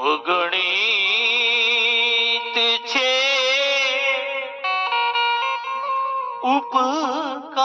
અગણિત છે. ઉપકાર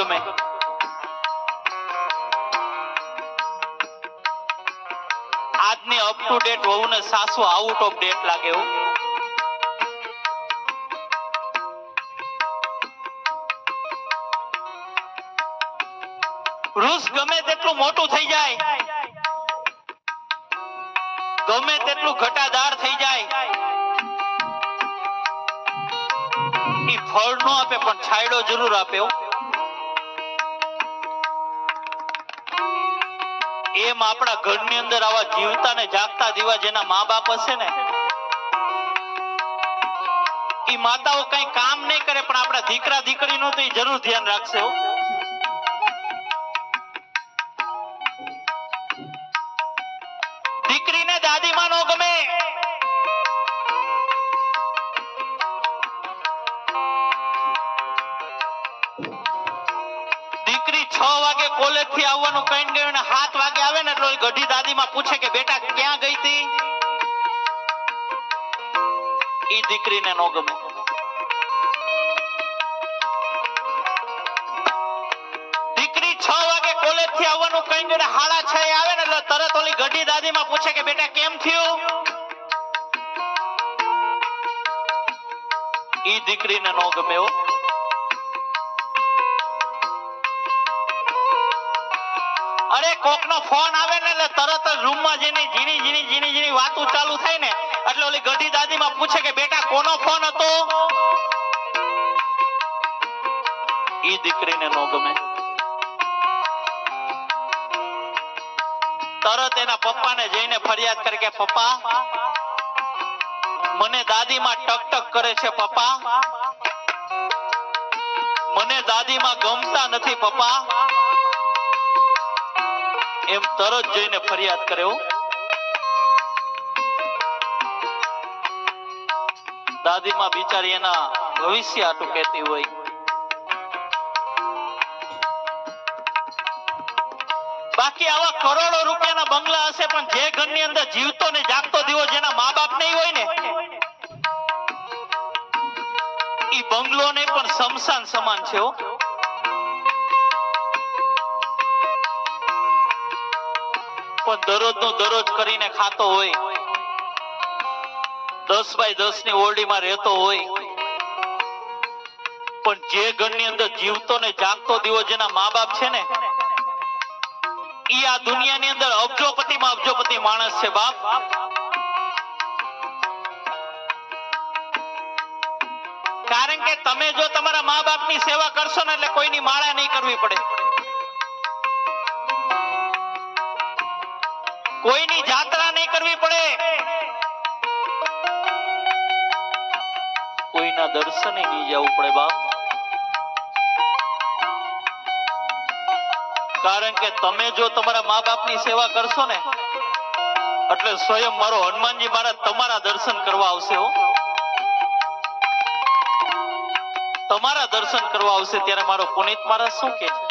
ગમે. આજની અપ ટુ ડેટ વહુ ને સાસુ આઉટ ઓફ ડેટ લાગે એવું રૂસ ગમે તેટલું મોટું થઈ જાય. ગમે તેટલું ઘટાદાર થઈ જાય. એ ફળ નો આપે, પણ છાયડો જરૂર આપે એમ આપણા ઘરની અંદર આવા જીવતા ને જાગતા દીવા જેના મા બાપ હશે ને એ માતાઓ કઈ કામ નહીં કરે, પણ આપણા દીકરા, દીકરીનો તો એ જરૂર ધ્યાન રાખશે દીકરીને દાદી માં નો ગમે. વાગે કોલેજથી આવવાનું કહીને ગયું ને સાત વાગે આવે ને એટલે ગઢી દાદી માં પૂછે કે, બેટા, ક્યાં ગઈ હતી ઈ દીકરીને નો ગમે. દીકરી છ વાગે કોલેજથી આવવાનું કઈ ગયું ને સાડા છ આવે ને એટલે તરત ઓલી ગઢી દાદીમાં પૂછે કે, બેટા, કેમ થયું? ઈ દીકરીને નો ગમે અરે કોક નો ફોન આવે ને એટલે તરત જ રૂમમાં જઈને ઝીણી ઝીણી ઝીણી ઝીણી વાતો ચાલુ થાય ને, એટલે ઓલી ગઢી દાદી માં પૂછે કે, બેટા, કોનો ફોન હતો? ઈ દીકરીને નો ગમે. તરત એના પપ્પાને જઈને ફરિયાદ કરે કે, પપ્પા, મને દાદીમાં ટક ટક કરે છે, પપ્પા. મને દાદીમાં ગમતા નથી, પપ્પા. એમ તરત જઈને ફરિયાદ કર્યો. દાદીમાં બિચારી એના ભવિષ્ય આટું કહેતી હોય બાકી આવા કરોડો રૂપિયાના બંગલા હશે, પણ જે ઘરની અંદર જીવતો ને જાગતો દીવો જેના મા બાપ નહીં હોય ને, ઈ બંગલો ને પણ સમસાન સમાન છે હો પણ દરરોજ નો દરરોજ કરીને ખાતો હોય, દસ બાય દસની ઓરડીમાં રહેતો હોય, પણ જે ઘરની અંદર જીવતો ને જાગતો દીવો જેના મા બાપ છે ને, ઈ આ દુનિયાની અંદર અબજોપતિ માં અબજોપતિ માણસ છે, બાપ. કારણ કે તમે જો તમારા મા બાપની સેવા કરશો ને એટલે કોઈની માળા નહીં કરવી પડે. કોઈની જાત્રા નહીં કરવી પડે. કોઈના દર્શને નહીં જવું પડે બાપ. કારણ કે તમે જો તમારા મા બાપની સેવા કરશો ને, એટલે સ્વયં મારો હનુમાનજી મહારાજ તમારા દર્શન કરવા આવશે હો. તમારા દર્શન કરવા આવશે ત્યારે મારો પુનિત મહારાજ શું કે છે?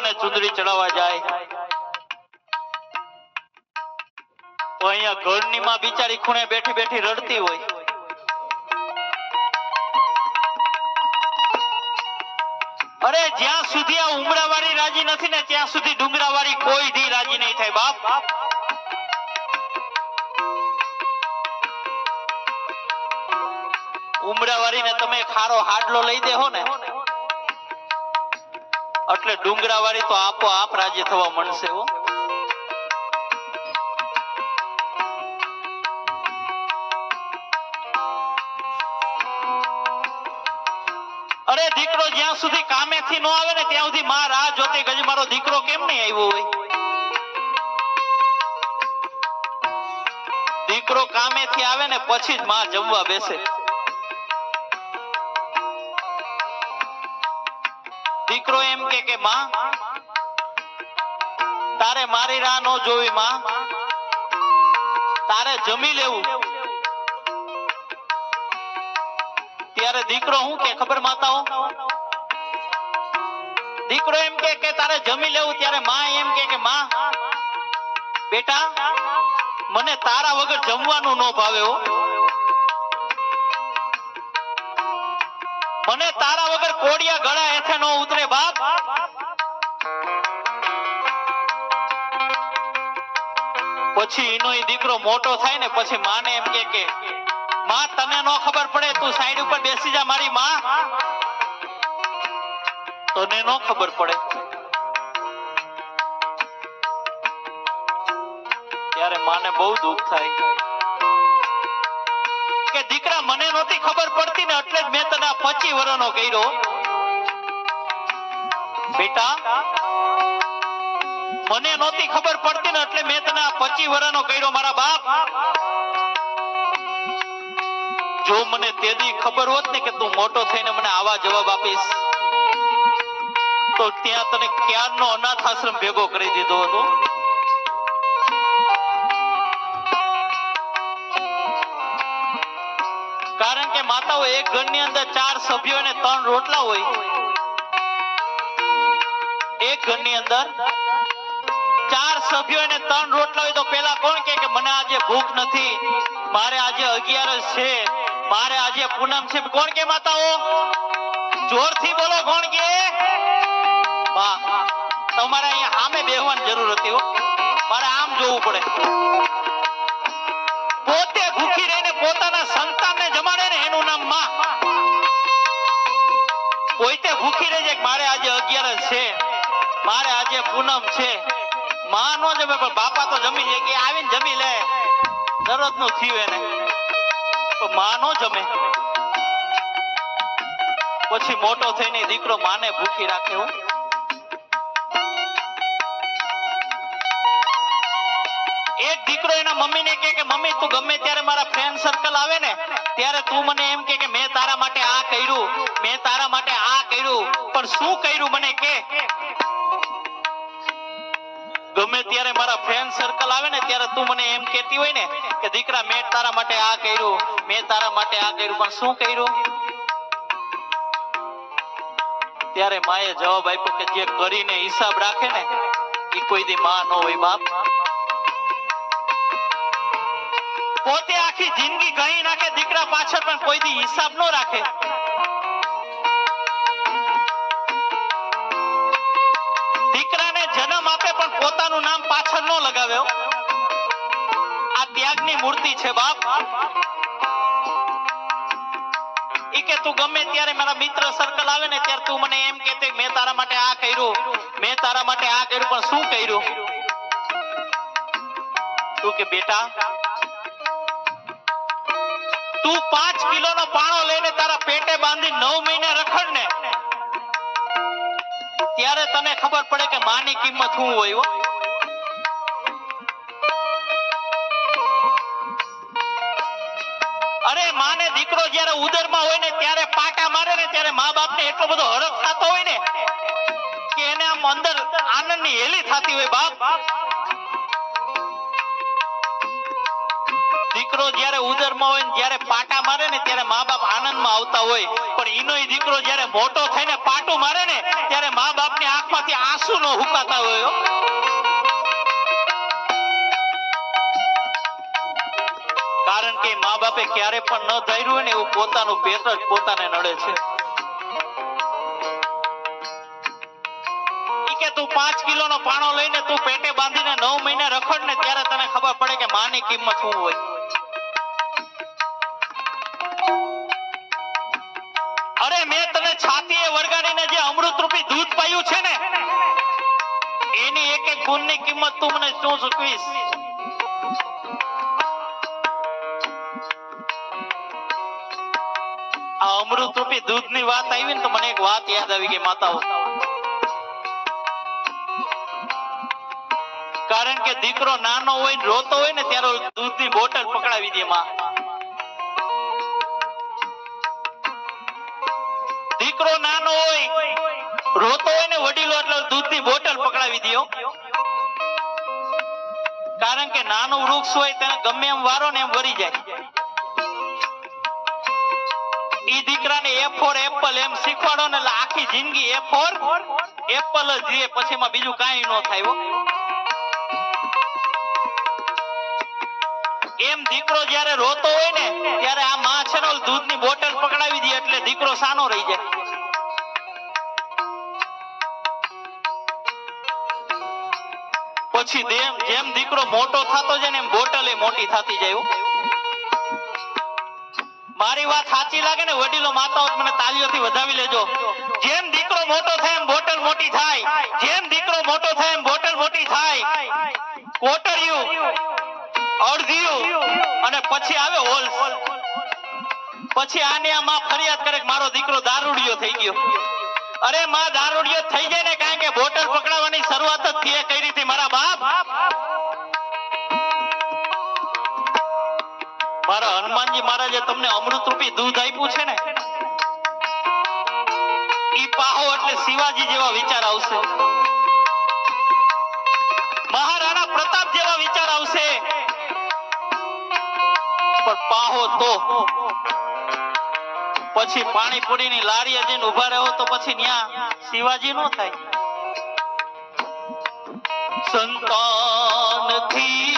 માને ચુંદડી ચડાવવા જાય. તો અહીંયા ઘરની માં બિચારી ખૂણે બેઠી બેઠી રડતી હોય. અરે, જ્યાં સુધી આ ઉમરાવાળી રાજી નથી ને, ત્યાં સુધી ડુંગરાવાળી કોઈ દી રાજી નહીં થાય, બાપ. ઉમરાવાળી ને તમે ખારો હાડલો લઈ દેહો ને. એટલે ડુંગરાવાળી તો આપો આપ રાજી થવા મળશે હો. અરે દીકરો જ્યાં સુધી કામેથી ન આવે ને ત્યાં સુધી માં રાહ જોતી ગજ મારો દીકરો કેમ નહીં આવ્યો હોય? દીકરો કામેથી આવે ને પછી જ માં જમવા બેસે. દીકરો એમ કે કે, માં, તારે મારી રાહ નો જોવી, માં. તારે જમી લેવું. ત્યારે દીકરો હું કે, ખબર માતાઓ? દીકરો એમ કે કે, તારે જમી લેવું. ત્યારે માં એમ કે કે, માં, બેટા, મને તારા વગર જમવાનું ન ભાવે હો. મને તારા વગર કોડિયા ગળા એથે નો ઉતરે બાપ. પછી એનો દીકરો મોટો થાય ને પછી માને એમ કે કે, માં, તને નો ખબર પડે તું સાઈડ ઉપર બેસી જા મારી માં. તને નો ખબર પડે. ત્યારે માને બહુ દુઃખ થાય. કે દીકરા, મને નહોતી ખબર પડતી ને એટલે મેં તને પચી વર્ષનો કર્યો. બેટા, મને નહોતી ખબર પડતી ને એટલે મેં તને પચી વર્ષનો કર્યો, મારા બાપ. જો મને તેદી ખબર હોત ને કે તું મોટો થઈને મને આવા જવાબ આપીશ, તો ત્યાં તને ક્યારનો અનાથ આશ્રમ ભેગો કરી દીધો હતો. કારણ કે માતાઓ એક ઘરની અંદર ચાર સભ્યો અને ત્રણ રોટલા હોય. એક ઘરની અંદર ચાર સભ્યો અને ત્રણ રોટલા હોય તો પેલા કોણ કે મને આજે ભૂખ નથી, મારે આજે અગિયારસ છે, મારે આજે પૂનમ છે. કોણ કે માતાઓ? જોરથી બોલો કોણ કે વાહ, તમારે અહીંયા સામે બેહવાની જરૂર હતી મારે આમ જોવું પડે. પોતે ભૂખી રહીને પોતાના સંતાનને જમાડે ને એનું નામમાં. પોતે ભૂખી રહી જાય મારે આજે અગિયારસ છે. મારે આજે પૂનમ છે. માં નો જમે, પણ બાપા તો જમી લે કે આવીને જમી લે. દરરોજનું થયું એને. પણ માં નો જમે. પછી મોટો થઈને દીકરો માને ભૂખી રાખે હો. દીકરો એના મમ્મીને કહે કે, મમ્મી, તું ગમે ત્યારે મારા ફ્રેન્ડ સર્કલ આવે ને, ત્યારે તું મને એમ કે, મેં તારા માટે આ કર્યું, મેં તારા માટે આ કર્યું, પણ શું કર્યું મને કે? ગમે ત્યારે મારા ફ્રેન્ડ સર્કલ આવે ને, ત્યારે તું મને એમ કહેતી હોય ને કે, દીકરા, મેં તારા માટે આ કર્યું, મેં તારા માટે આ કર્યું, પણ શું કર્યું? ત્યારે માએ જવાબ આપ્યો કે, જે કરીને હિસાબ રાખે ને એ કોઈ દી માં ન હોય બાપ. પોતે આખી જિંદગી ગઈ નાખે દીકરા પાછળ પણ કોઈ દી હિસાબ નો રાખે. દીકરાને જન્મ આપે પણ પોતાનું નામ પાછળ નો લગાવ્યો આ ત્યાગની મૂર્તિ છે, બાપ. ઈ કે તું ગમે ત્યારે મારા મિત્ર સર્કલ આવે ને ત્યારે તું મને એમ કે મેં તારા માટે આ કર્યું, મેં તારા માટે આ કર્યું, પણ શું કર્યું? તું કે, બેટા તું પાંચ કિલો નો પાણો લઈને તારા પેટે બાંધી નવ મહિને રખડ ને, ત્યારે તને ખબર પડે કે માની કિંમત શું હોય હો. અરે માને દીકરો જ્યારે ઉદરમાં હોય ને, ત્યારે પાટા મારે ને, ત્યારે મા બાપને એટલો બધો હરખ થતો હોય ને, કે એને આમ અંદર આનંદની હેલી થતી હોય બાપ દીકરો જ્યારે ઉદરમાં હોય જ્યારે પાટા મારે ને ત્યારે મા બાપ આનંદમાં આવતા હોય. પણ એનો દીકરો જ્યારે મોટો થઈને પાટું મારે ને ત્યારે મા બાપની આંખમાંથી આંસુ નો હુકાતા હોય કારણ કે મા બાપે ક્યારે પણ ન ધાર્યું હોય ને એવું પોતાનું પેટ જ પોતાને નડે છે. કે તું પાંચ કિલો નો પાણો લઈને તું પેટે બાંધીને માની કિંમત શું હોય? અરે મેં તને છાતીએ વળગાડીને જે અમૃત રૂપી દૂધ પાયું છે ને, એની એક એક ગુણની કિંમત તું મને શું સૂચવીશ? આ અમૃત રૂપી દૂધની વાત આવી ને તો મને એક વાત યાદ આવી ગઈ, માતાઓ. કારણ કે દીકરો નાનો હોય રોતો હોય ને ત્યારે દૂધની બોટલ પકડાવી દે માં. દીકરો નાનો હોય, રોતો હોય ને વડીલો એટલે દૂધની બોટલ પકડાવી દો કારણ કે નાનું વૃક્ષ હોય તેને ગમે એમ વારો ને એમ વરી જાય. ઈ દીકરાને એ ફોર એપલ એમ શીખવાડો ને એટલે આખી જિંદગી એ ફોર એપલ જ રે પછી એમાં બીજું કાંઈ ન થાય એમ દીકરો જ્યારે રોતો હોય ને, ત્યારે આ માં છે ને દૂધની બોટલ પકડાવી દે એટલે દીકરો સાનો રહી જાય. પછી જેમ દીકરો મોટો થતો જાય ને, એમ બોટલ એ મોટી થતી જાય મારી વાત સાચી લાગે ને, વડીલો માતાઓ મને તાલીઓથી વધાવી લેજો. જેમ દીકરો મોટો થાય, એમ બોટલ મોટી થાય. જેમ દીકરો મોટો થાય, એમ બોટલ મોટી થાય. કોટરિયું અડધિયું અને પછી આવે હોલ. પછી આને આ માં ફરિયાદ કરે કે મારો દીકરો દારૂડિયો થઈ ગયો. અરે માં, દારૂડિયો થઈ જાય ને કારણ કે બોટલ પકડાવવાની શરૂઆત જ થઈ કઈ રીતે? મારા બાપ? મારા હનુમાનજી મહારાજે તમને અમૃત રૂપી દૂધ આપ્યું છે ને? ઈ પાહો એટલે શિવાજી જેવા વિચાર આવશે. મહારાણા પ્રતાપ જેવા વિચાર આવશે. પાહો તો. પછી પાણીપુરી ની લારી જઈને ઊભા રહ્યો તો પછી ત્યાં શિવાજી નો થાય. સંતાનથી